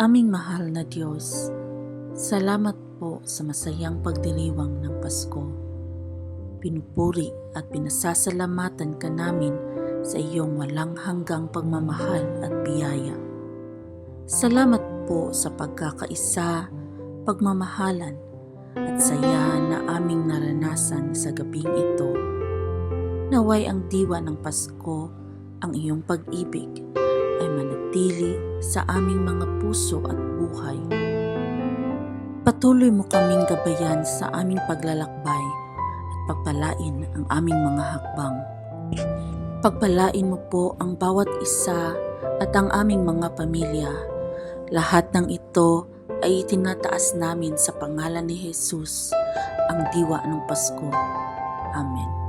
Aming mahal na Diyos, salamat po sa masayang pagdiriwang ng Pasko. Pinupuri at pinasasalamatan ka namin sa iyong walang hanggang pagmamahal at biyaya. Salamat po sa pagkakaisa, pagmamahalan at saya na aming naranasan sa gabing ito. Naway ang diwa ng Pasko, ang iyong pag-ibig, ay manatili sa aming mga puso at buhay. Patuloy mo kaming gabayan sa aming paglalakbay at pagpalain ang aming mga hakbang. Pagpalain mo po ang bawat isa at ang aming mga pamilya. Lahat ng ito ay itinataas namin sa pangalan ni Jesus, ang diwa ng Pasko. Amen.